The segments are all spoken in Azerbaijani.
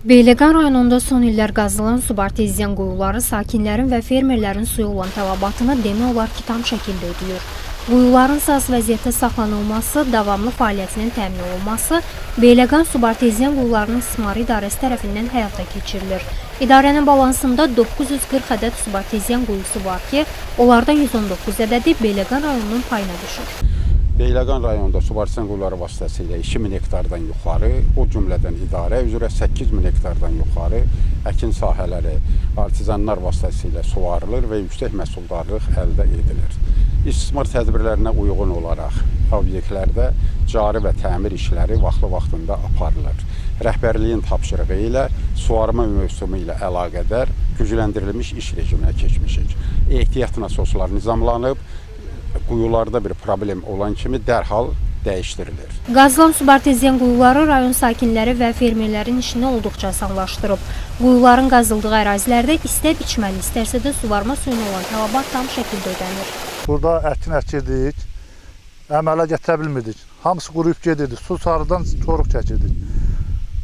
Beyləqan rayonunda son illər qazılan subarteziyan quyuları sakinlərin və fermerlərin suya olan tələbatını demək olar ki, tam şəkildə ödəyir. Quyuların saz vəziyyətdə saxlanılması, davamlı fəaliyyətinin təmin olunması Beyləqan subarteziyan quyularının istismarı idarəsi tərəfindən həyata keçirilir. İdarənin balansında 940 ədəd subarteziyan quyusu var ki, onlardan 119 ədədi Beyləqan rayonunun payına düşür. Beyləqan rayonunda subarisiyan quyuları vasitəsilə 2000 hektardan yuxarı, o cümlədən idarə üzrə 8000 hektardan yuxarı əkin sahələri artizanlar vasitəsilə suvarılır və yüksək məhsuldarlıq əldə edilir. İstismar tədbirlərinə uyğun olaraq obyektlərdə cari və təmir işləri vaxtlı-vaxtında aparılır. Rəhbərliyin tapşırığı ilə suvarma mövsümü ilə əlaqədar gücləndirilmiş iş rejiminə keçmişik. Ehtiyat nasoslar nizamlanıb, quyularda bir problem olan kimi dərhal dəyişdirilir. Qazılan subarteziyan quyuları rayon sakinləri və fermerlərin işini olduqca asanlaşdırıb. Quyuların qazıldığı ərazilərdə istər içməli, istərsə də suvarma suyuna olan tələbat tam şəkildə ödənir. Burada əkin əkirdik, əmələ gətirə bilmirdik. Hamısı quruyub gedirdi. Su sarıdan çoruq çəkirdik.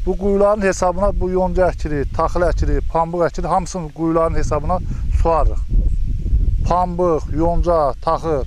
Bu quyuların hesabına bu yonca əkirik, taxıl əkirik, pambıq əkirik, hamısını quyuların hesabına suarırıq. Pambıq, yonca, taxıl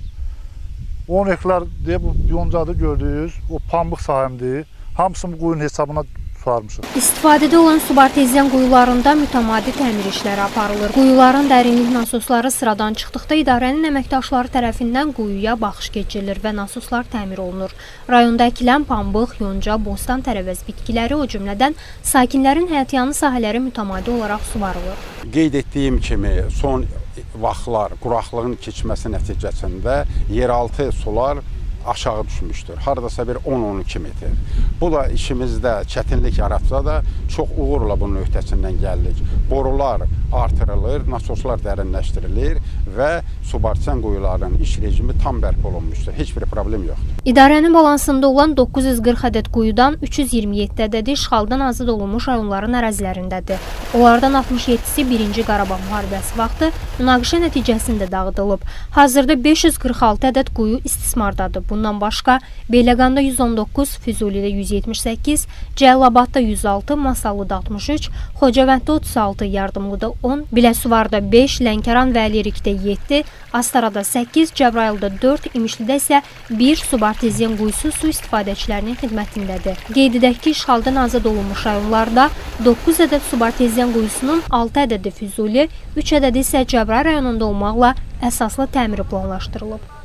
10 hektar deyə bu yoncadır gördüyünüz, o pambıq sahəmdir. Hamısını bu quyunun hesabına suarmışıq. İstifadədə olan subarteziyan quyularında mütəmadi təmir işləri aparılır. Quyuların dərinlik nasosları sıradan çıxdıqda idarənin əməkdaşları tərəfindən quyuya baxış keçirilir və nasoslar təmir olunur. Rayonda əkilən pambıq, yonca, bostan tərəvəz bitkiləri o cümlədən sakinlərin həyatyanı sahələri mütəmadi olaraq suvarılır. Qeyd etdiyim kimi son vaxtlar quraqlığın keçməsi nəticəsində yeraltı sular aşağı düşmüşdür. Hardasa bir 10-12 metr. Bu da işimizdə çətinlik yaratsa da çox uğurla bunun öhdəsindən gəldik. Borular artırılır, nasoslar dərinləşdirilir və subarsiyan quyularının iş rejimi tam bərpa olunmuşdur. Heç bir problem yoxdur. İdarənin balansında olan 940 ədəd quyudan 327 ədədi işğaldan azad olunmuş rayonların ərazilərindədir. Onlardan 67-si 1-ci Qarabağ müharibəsi vaxtı münaqişə nəticəsində dağıdılıb. Hazırda 546 ədəd quyu istismardadır. Bundan başqa Beyləqanda 119, Füzulidə 178, Cəlilabadda 106, Masallıda 63, Xocavənddə 36, Yardımlıda 10, Biləsuvarda 5, Lənkəran və Əlirikdə 7, Astarada 8, Cəbrayılda 4, İmişlidə isə 1 subarteziyan quyusu su istifadəçilərinin xidmətindədir. Qeyd edək ki, işğaldan azad olunmuş rayonlarda 9 ədəd subarteziyan quyusunun 6 ədədi Füzuli, 3 ədədi isə Cəbrayıl rayonunda olmaqla əsaslı təmiri planlaşdırılıb.